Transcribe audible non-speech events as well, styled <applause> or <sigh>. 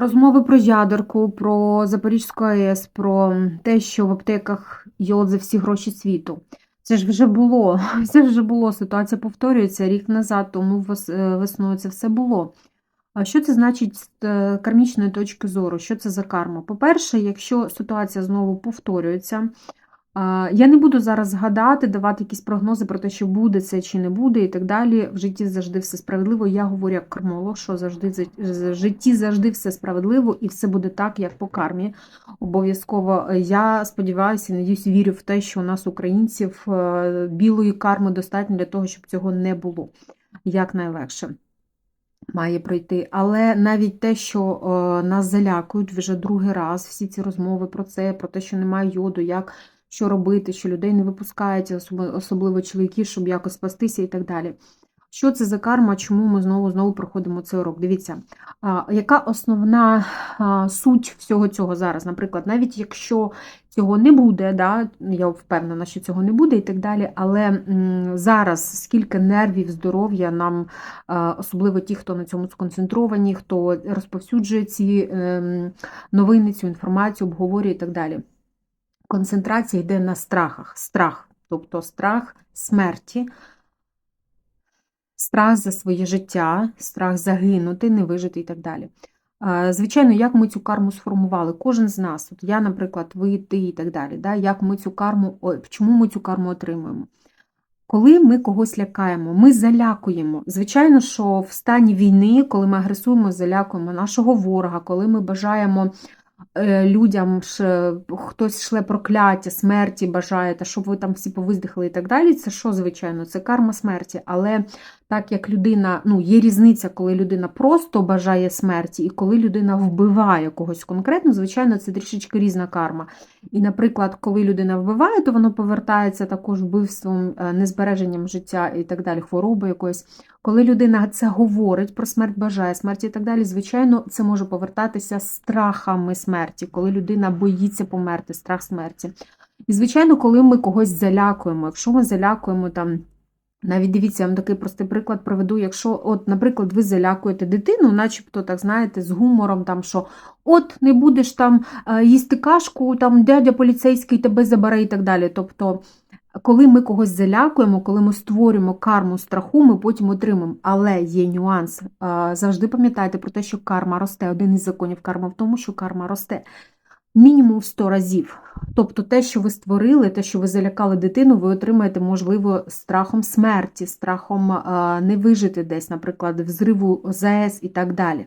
Розмови про ядерку, про Запорізьку АЕС, про те, що в аптеках йод за всі гроші світу. Це ж вже було. <laughs> Це вже було. Ситуація повторюється рік назад, тому е, весною це все було. А що це значить з е, кармічної точки зору? Що це за карма? По-перше, якщо ситуація знову повторюється, Я не буду зараз згадати, давати якісь прогнози про те, що буде це чи не буде, і так далі. В житті завжди все справедливо. Я говорю як кармолог, що завжди в житті завжди все справедливо і все буде так, як по кармі. Обов'язково я сподіваюся, надіюсь, вірю в те, що у нас, українців, е, білої карми достатньо для того, щоб цього не було якнайлегше. Має пройти, але навіть те, що е, нас залякують вже другий раз, всі ці розмови про це, про те, що немає йоду, як що робити, що людей не випускають, особливо чоловіки, щоб якось спастися і так далі. Що це за карма? Чому ми знову знову проходимо цей урок? Дивіться, а, яка основна а, суть всього цього зараз? Наприклад, навіть якщо цього не буде, да, я впевнена, що цього не буде і так далі, але м, зараз скільки нервів, здоров'я нам, а, особливо ті, хто на цьому сконцентровані, хто розповсюджує ці ем, новини, цю інформацію, обговорює і так далі концентрація йде на страхах. Страх, тобто страх смерті, страх за своє життя, страх загинути, не вижити і так далі. Звичайно, як ми цю карму сформували? Кожен з нас, от я, наприклад, ви, ти і так далі. Да? Як ми цю карму, ой, чому ми цю карму отримуємо? Коли ми когось лякаємо, ми залякуємо. Звичайно, що в стані війни, коли ми агресуємо, залякуємо нашого ворога, коли ми бажаємо людям, ш- хтось шле прокляття, смерті бажає, та щоб ви там всі повиздихали і так далі. Це що, звичайно, це карма смерті. Але так як людина, ну, є різниця, коли людина просто бажає смерті, і коли людина вбиває когось конкретно, звичайно, це трішечки різна карма. І, наприклад, коли людина вбиває, то воно повертається також вбивством, е, незбереженням життя і так далі, хвороби якоїсь. Коли людина це говорить про смерть, бажає смерті і так далі, звичайно, це може повертатися страхами смерті, коли людина боїться померти, страх смерті. І, звичайно, коли ми когось залякуємо, якщо ми залякуємо там. Навіть дивіться, я вам такий простий приклад проведу. Якщо, от, наприклад, ви залякуєте дитину, начебто, так знаєте, з гумором, там, що от не будеш там е, їсти кашку, там дядя поліцейський тебе забере і так далі. Тобто, коли ми когось залякуємо, коли ми створюємо карму страху, ми потім отримаємо. Але є нюанс. Е, Завжди пам'ятайте про те, що карма росте. Один із законів карми в тому, що карма росте. Мінімум в 100 разів. Тобто те, що ви створили, те, що ви залякали дитину, ви отримаєте, можливо, страхом смерті, страхом е, не вижити десь, наприклад, взриву ЗАЕС і так далі.